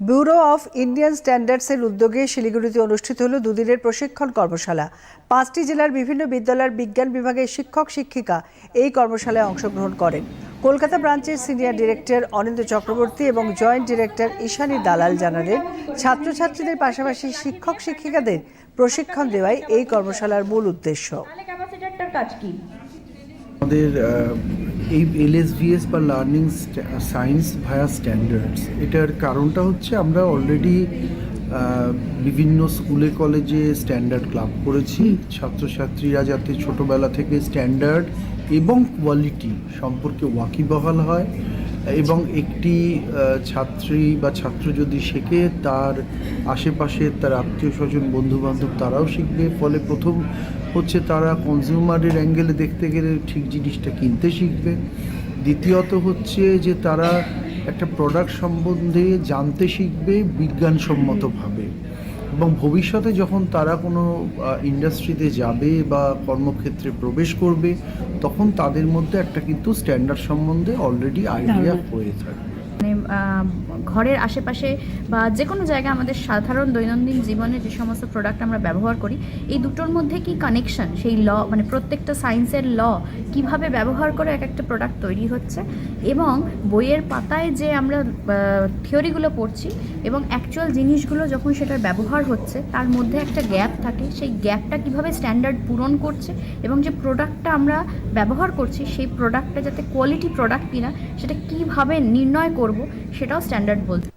Bureau of Indian স্ট্যান্ডার্ডসের উদ্যোগে শিলিগুড়িতে অনুষ্ঠিত হলো দুদিনের প্রশিক্ষণ কর্মশালা। পাঁচটি জেলার বিভিন্ন বিদ্যালয়ের বিজ্ঞান বিভাগের শিক্ষক শিক্ষিকা এই কর্মশালায় অংশগ্রহণ করেন। কলকাতা ব্রাঞ্চের সিনিয়র ডিরেক্টর অনিন্দ চক্রবর্তী এবং জয়েন্ট ডিরেক্টর ঈশানী দালাল জানালেন ছাত্রছাত্রীদের পাশাপাশি শিক্ষক শিক্ষিকাদের প্রশিক্ষণ দেওয়াই এই কর্মশালার মূল উদ্দেশ্য। আমাদের এই এলএসভিএস বা লার্নিং সায়েন্স ভায়া স্ট্যান্ডার্ডস এটার কারণটা হচ্ছে আমরা অলরেডি বিভিন্ন স্কুলে, কলেজে স্ট্যান্ডার্ড ক্লাব করেছি। ছাত্রছাত্রীরা যাতে ছোটোবেলা থেকে স্ট্যান্ডার্ড এবং কোয়ালিটি সম্পর্কে ওয়াকিবহাল হয়। এবং একটি ছাত্রী বা ছাত্র যদি শেখে, তার আশেপাশে তার আত্মীয় স্বজন, বন্ধুবান্ধব তারাও শিখবে। ফলে প্রথম হচ্ছে তারা কনজিউমারের অ্যাঙ্গেলে দেখতে গেলে ঠিক জিনিসটা কিনতে শিখবে। দ্বিতীয়ত হচ্ছে যে তারা একটা প্রোডাক্ট সম্বন্ধে জানতে শিখবে, বিজ্ঞানসম্মতভাবে। এবং ভবিষ্যতে যখন তারা কোনো ইন্ডাস্ট্রিতে যাবে বা কর্মক্ষেত্রে প্রবেশ করবে তখন তাদের মধ্যে একটা কিন্তু স্ট্যান্ডার্ড সম্বন্ধে অলরেডি আইডিয়া হয়ে থাকে মানে ঘরের আশেপাশে বা যে কোনো জায়গায় আমাদের সাধারণ দৈনন্দিন জীবনে যে সমস্ত প্রোডাক্ট আমরা ব্যবহার করি, এই দুটোর মধ্যে কি কানেকশন সেই ল মানে প্রত্যেকটা সায়েন্সের ল কীভাবে ব্যবহার করে এক একটা প্রোডাক্ট তৈরি হচ্ছে এবং বইয়ের পাতায় যে আমরা থিওরিগুলো পড়ছি এবং অ্যাকচুয়াল জিনিসগুলো যখন সেটার ব্যবহার হচ্ছে, তার মধ্যে একটা গ্যাপ থাকে। সেই গ্যাপটা কীভাবে স্ট্যান্ডার্ড পূরণ করছে এবং যে প্রোডাক্টটা আমরা ব্যবহার করছি, সেই প্রোডাক্টটা যাতে কোয়ালিটি প্রোডাক্ট কিনা, সেটা কীভাবে নির্ণয় করব সেটাও স্ট্যান্ডার্ড বলতে